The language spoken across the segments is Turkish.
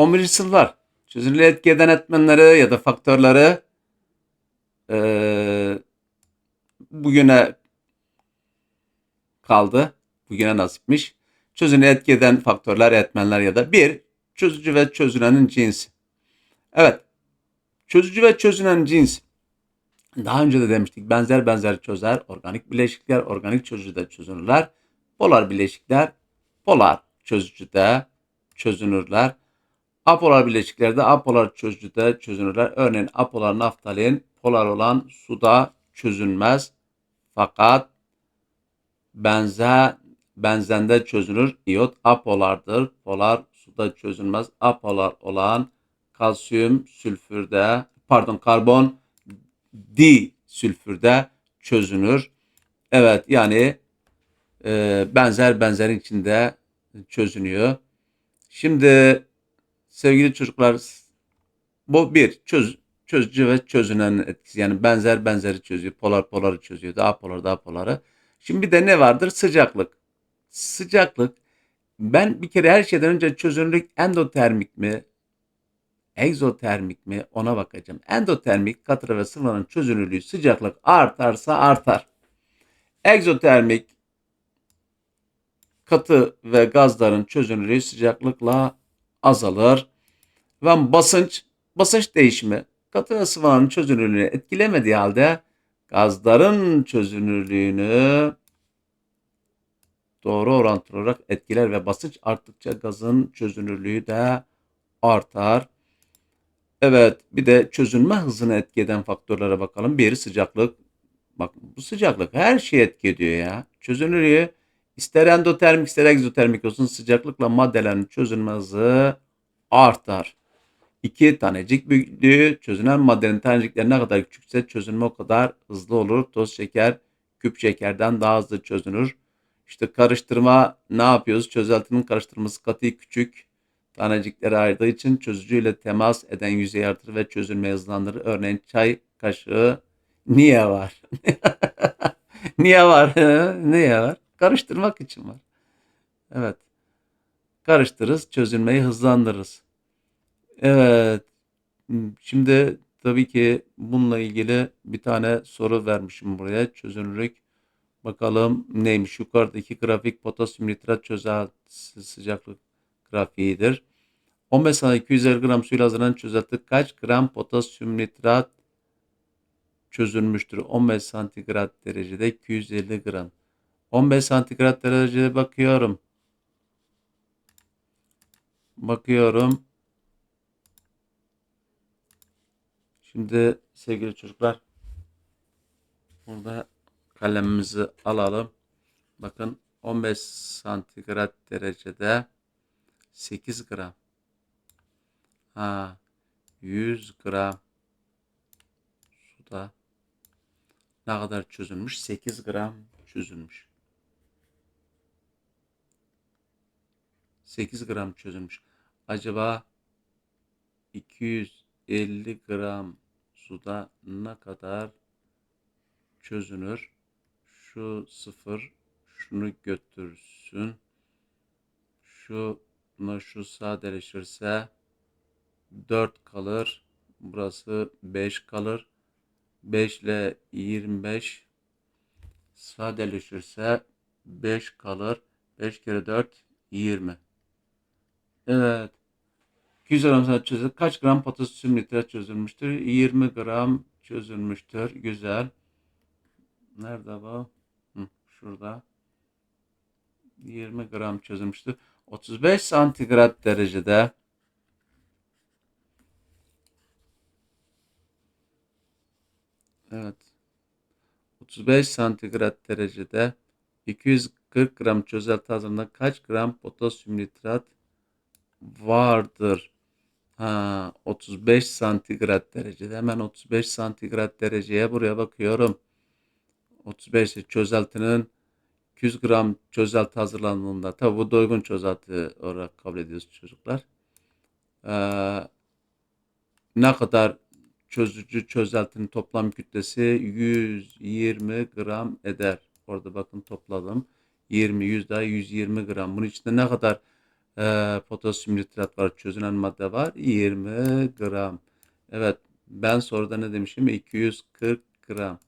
11. sınıflar çözünürlüğü etki eden etmenleri ya da faktörleri eee, bugüne kaldı. Bugüne nasipmiş. Çözünürlüğü etki eden faktörler, etmenler ya da bir çözücü ve çözünenin cinsi. Evet. Çözücü ve çözünen cins. Daha önce de demiştik benzer benzer çözer, organik bileşikler, organik çözücüde çözünürler. Polar bileşikler, polar çözücüde çözünürler. Apolar bileşiklerde apolar çözücüde çözünürler. Örneğin apolar naftalin polar olan suda çözünmez. Fakat benze benzende çözünür. İyot apolardır. Polar suda çözünmez. Apolar olan kalsiyum sülfürde pardon karbon di sülfürde çözünür. Evet yani e, benzer benzerin içinde çözünüyor. Şimdi sevgili çocuklar bu bir çöz, çözücü ve çözünen etkisi. Yani benzer benzeri çözüyor. Polar poları çözüyor. Daha polar daha poları. Şimdi bir de ne vardır? Sıcaklık. Sıcaklık. Ben bir kere her şeyden önce çözünürlük endotermik mi? Egzotermik mi? Ona bakacağım. Endotermik katı ve sıvıların çözünürlüğü sıcaklık artarsa artar. Egzotermik katı ve gazların çözünürlüğü sıcaklıkla azalır. Ve basınç, basınç değişimi katı ve sıvıların çözünürlüğünü etkilemediği halde gazların çözünürlüğünü doğru orantılı olarak etkiler ve basınç arttıkça gazın çözünürlüğü de artar. Evet, bir de çözünme hızını etki eden faktörlere bakalım. Bir sıcaklık. Bak bu sıcaklık her şeyi etki ediyor ya. Çözünürlüğü ister endotermik ister egzotermik olsun sıcaklıkla maddelerin çözünme hızı artar. İki tanecik büyüklüğü çözünen maddenin tanecikleri ne kadar küçükse çözünme o kadar hızlı olur. Toz şeker küp şekerden daha hızlı çözünür. İşte karıştırma ne yapıyoruz? Çözeltinin karıştırması katı küçük tanecikleri ayırdığı için çözücüyle temas eden yüzey artırır ve çözülmeyi hızlandırır. Örneğin çay kaşığı niye var? niye var? niye var? Karıştırmak için var. Evet. Karıştırırız, çözülmeyi hızlandırırız. Evet. Şimdi tabii ki bununla ilgili bir tane soru vermişim buraya. Çözünürlük. Bakalım neymiş? Yukarıdaki grafik potasyum nitrat çözeltisi sıcaklık grafiğidir. 15 saniye 250 gram suyla hazırlanan çözelti kaç gram potasyum nitrat çözülmüştür? 15 santigrat derecede 250 gram. 15 santigrat derecede bakıyorum. Bakıyorum. Şimdi sevgili çocuklar burada kalemimizi alalım. Bakın 15 santigrat derecede 8 gram. Ha, 100 gram suda ne kadar çözülmüş? 8 gram çözülmüş. 8 gram çözülmüş. Acaba 250 gram suda ne kadar çözünür? Şu sıfır şunu götürsün. Şu şu sadeleşirse 4 kalır. Burası 5 kalır. 5 ile 25 sadeleşirse 5 kalır. 5 kere 4 20. Evet. 200 gram sana çözülür. Kaç gram potasyum nitrat çözülmüştür? 20 gram çözülmüştür. Güzel. Nerede bu? Hı, şurada. 20 gram çözülmüştür. 35 santigrat derecede Evet. 35 santigrat derecede 240 gram çözelti hazırlığında kaç gram potasyum nitrat vardır? Ha, 35 santigrat derecede. Hemen 35 santigrat dereceye buraya bakıyorum. 35 çözeltinin 200 gram çözelti hazırlandığında tabi bu doygun çözelti olarak kabul ediyoruz çocuklar. Ee, ne kadar çözücü çözeltinin toplam kütlesi 120 gram eder. Orada bakın topladım. 20, 100 daha 120 gram. Bunun içinde ne kadar e, potasyum nitrat var. Çözünen madde var. 20 gram. Evet. Ben soruda ne demişim? 240 gram.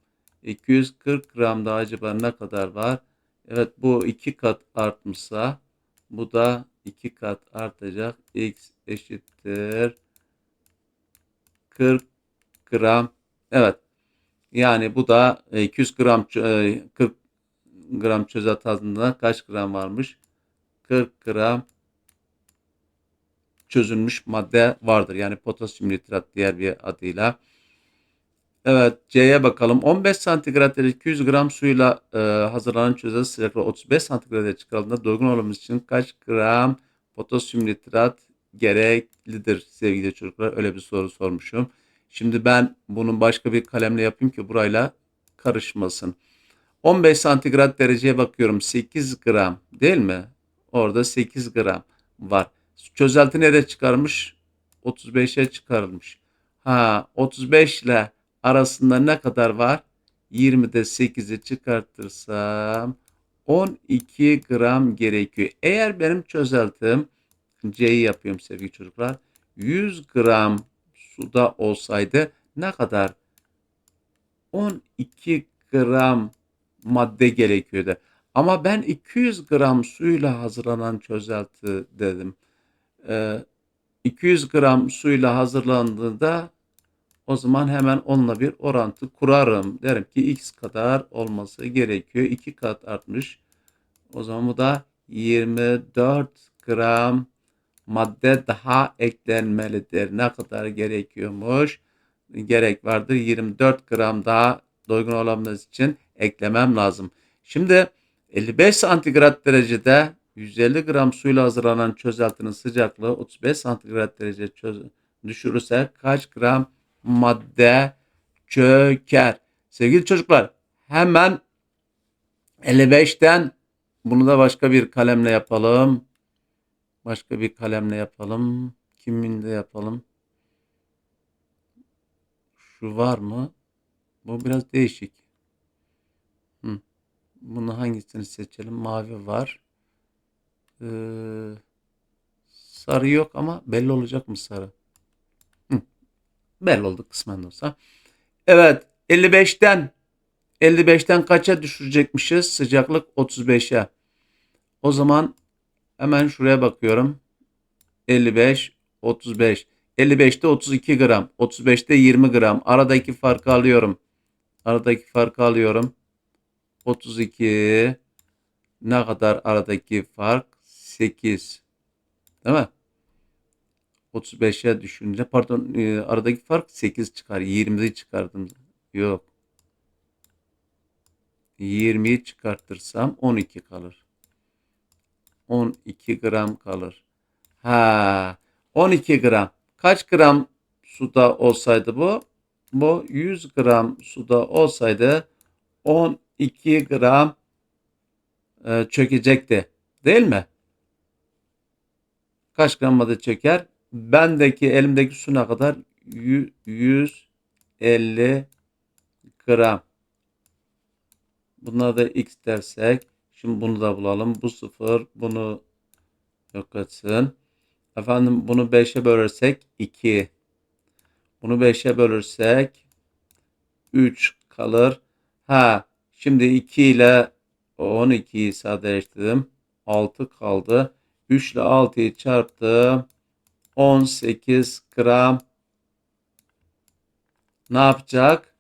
240 gramda acaba ne kadar var? Evet bu iki kat artmışsa bu da iki kat artacak. X eşittir 40 gram. Evet. Yani bu da e, 200 gram çö- e, 40 gram çözelti hazında kaç gram varmış? 40 gram çözülmüş madde vardır. Yani potasyum nitrat diğer bir adıyla. Evet C'ye bakalım. 15 santigrat derece 200 gram suyla e, hazırlanan çözelti sıcaklığı 35 santigrat derece çıkarıldığında doygun olmamız için kaç gram potasyum nitrat gereklidir sevgili çocuklar? Öyle bir soru sormuşum. Şimdi ben bunun başka bir kalemle yapayım ki burayla karışmasın. 15 santigrat dereceye bakıyorum. 8 gram değil mi? Orada 8 gram var. Çözelti nereye çıkarmış? 35'e çıkarılmış. Ha 35 ile arasında ne kadar var? 20'de 8'i çıkartırsam 12 gram gerekiyor. Eğer benim çözeltim C'yi yapıyorum sevgili çocuklar. 100 gram suda olsaydı ne kadar? 12 gram madde gerekiyordu. Ama ben 200 gram suyla hazırlanan çözelti dedim. Ee, 200 gram suyla hazırlandığında o zaman hemen onunla bir orantı kurarım. Derim ki x kadar olması gerekiyor. 2 kat artmış. O zaman bu da 24 gram madde daha eklenmelidir. Ne kadar gerekiyormuş? Gerek vardır. 24 gram daha doygun olabilmesi için eklemem lazım. Şimdi 55 santigrat derecede 150 gram suyla hazırlanan çözeltinin sıcaklığı 35 santigrat derece düşürürse kaç gram madde çöker? Sevgili çocuklar hemen 55'ten bunu da başka bir kalemle yapalım. Başka bir kalemle yapalım. Kiminle yapalım? Şu var mı? Bu biraz değişik. Hı. Bunu hangisini seçelim? Mavi var. Ee, sarı yok ama belli olacak mı sarı? Hı. Belli oldu kısmen de olsa. Evet 55'ten 55'ten kaça düşürecekmişiz? Sıcaklık 35'e. O zaman hemen şuraya bakıyorum. 55, 35. 55'te 32 gram. 35'te 20 gram. Aradaki farkı alıyorum. Aradaki farkı alıyorum. 32 ne kadar aradaki fark? 8. Değil mi? 35'e düşünce pardon e, aradaki fark 8 çıkar. 20'yi çıkardım. Yok. 20'yi çıkartırsam 12 kalır. 12 gram kalır. Ha, 12 gram. Kaç gram suda olsaydı bu? Bu 100 gram suda olsaydı 12 gram e, çökecekti. Değil mi? Kaç gram madde çöker? Bendeki elimdeki su ne kadar? Yü- 150 gram. Buna da x dersek. Şimdi bunu da bulalım. Bu sıfır. Bunu yok etsin. Efendim bunu 5'e bölersek 2. Bunu 5'e bölürsek 3 kalır. Ha şimdi 2 ile 12'yi sadeleştirdim. 6 kaldı. 3 ile 6'yı çarptım. 18 gram ne yapacak?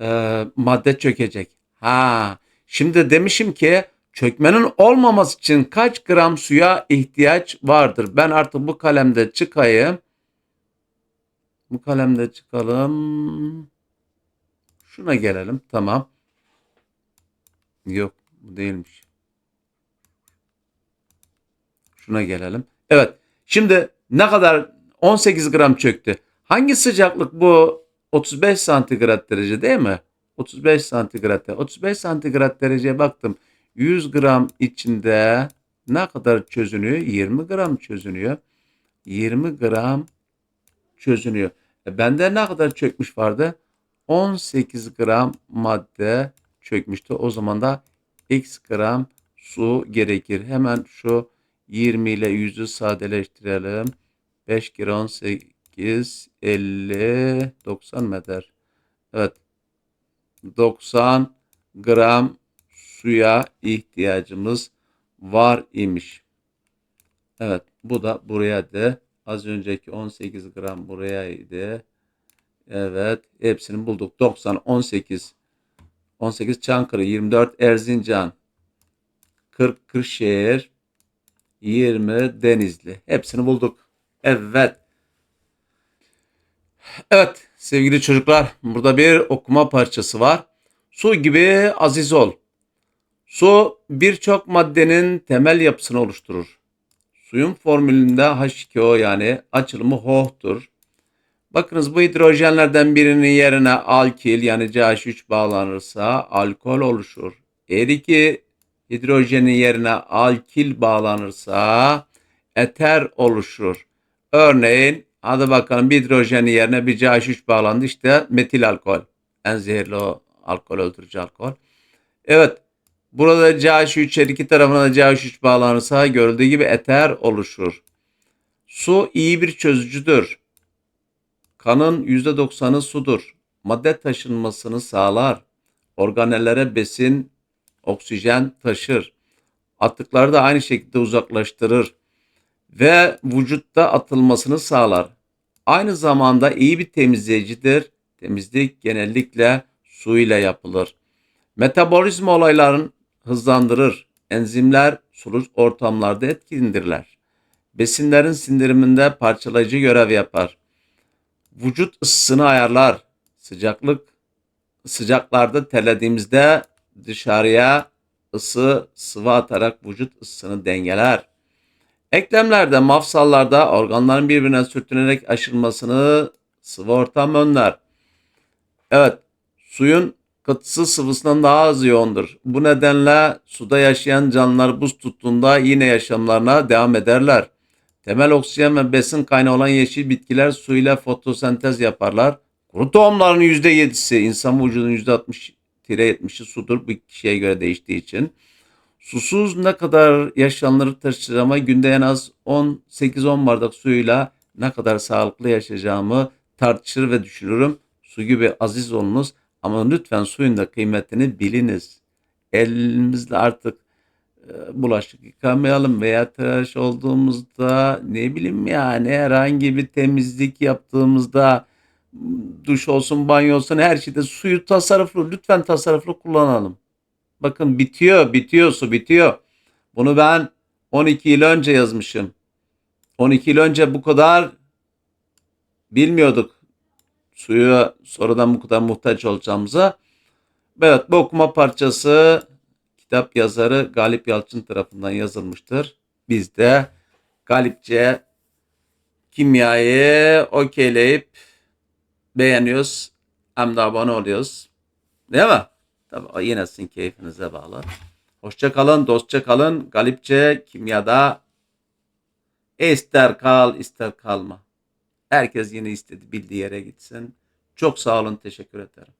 Ee, madde çökecek. Ha, şimdi demişim ki çökmenin olmaması için kaç gram suya ihtiyaç vardır? Ben artık bu kalemde çıkayım. Bu kalemde çıkalım. Şuna gelelim. Tamam. Yok bu değilmiş. Şuna gelelim. Evet. Şimdi ne kadar 18 gram çöktü. Hangi sıcaklık bu? 35 santigrat derece değil mi? 35 santigrat. 35 santigrat dereceye baktım. 100 gram içinde ne kadar çözünüyor? 20 gram çözünüyor. 20 gram çözünüyor. E bende ne kadar çökmüş vardı? 18 gram madde çökmüştü. O zaman da x gram su gerekir. Hemen şu 20 ile 100'ü sadeleştirelim. 5 kere 18 50 90 mı eder? Evet. 90 gram suya ihtiyacımız var imiş. Evet. Bu da buraya de az önceki 18 gram burayaydı. Evet. Hepsini bulduk. 90, 18, 18 Çankırı, 24 Erzincan, 40 Kırşehir, 20 Denizli. Hepsini bulduk. Evet. Evet sevgili çocuklar burada bir okuma parçası var. Su gibi aziz ol. Su birçok maddenin temel yapısını oluşturur. Suyun formülünde H2O yani açılımı HOH'tur. Bakınız bu hidrojenlerden birinin yerine alkil yani CH3 bağlanırsa alkol oluşur. Eğer iki hidrojenin yerine alkil bağlanırsa eter oluşur. Örneğin hadi bakalım bir hidrojenin yerine bir CH3 bağlandı işte metil alkol. En zehirli o alkol öldürücü alkol. Evet burada CH3 her iki tarafına da CH3 bağlanırsa görüldüğü gibi eter oluşur. Su iyi bir çözücüdür. Kanın %90'ı sudur. Madde taşınmasını sağlar. Organellere besin, oksijen taşır. Atıkları da aynı şekilde uzaklaştırır ve vücutta atılmasını sağlar. Aynı zamanda iyi bir temizleyicidir. Temizlik genellikle su ile yapılır. Metabolizma olaylarını hızlandırır. Enzimler sulu ortamlarda etkindirler. Besinlerin sindiriminde parçalayıcı görev yapar. Vücut ısısını ayarlar. Sıcaklık sıcaklarda terlediğimizde dışarıya ısı sıvı atarak vücut ısısını dengeler. Eklemlerde, mafsallarda organların birbirine sürtünerek aşılmasını sıvı ortam önler. Evet, suyun katısı sıvısından daha az yoğundur. Bu nedenle suda yaşayan canlılar buz tuttuğunda yine yaşamlarına devam ederler. Temel oksijen ve besin kaynağı olan yeşil bitkiler su ile fotosentez yaparlar. Kuru tohumların %7'si insan vücudunun %60-70'i sudur. Bu kişiye göre değiştiği için. Susuz ne kadar yaşanılır ama günde en az 10-8-10 bardak suyla ne kadar sağlıklı yaşayacağımı tartışır ve düşünürüm. Su gibi aziz olunuz ama lütfen suyun da kıymetini biliniz. Elimizle artık e, bulaşık yıkamayalım veya tıraş olduğumuzda ne bileyim yani herhangi bir temizlik yaptığımızda duş olsun banyo olsun her şeyde suyu tasarruflu lütfen tasarruflu kullanalım. Bakın bitiyor, bitiyor, su bitiyor. Bunu ben 12 yıl önce yazmışım. 12 yıl önce bu kadar bilmiyorduk suyu sonradan bu kadar muhtaç olacağımıza. Evet bu okuma parçası kitap yazarı Galip Yalçın tarafından yazılmıştır. Biz de Galipçe kimyayı okeyleyip beğeniyoruz. Hem de abone oluyoruz. Değil mi? Tabii yine sizin keyfinize bağlı. Hoşça kalın, dostça kalın. Galipçe kimyada ister kal ister kalma. Herkes yine istedi bildiği yere gitsin. Çok sağ olun, teşekkür ederim.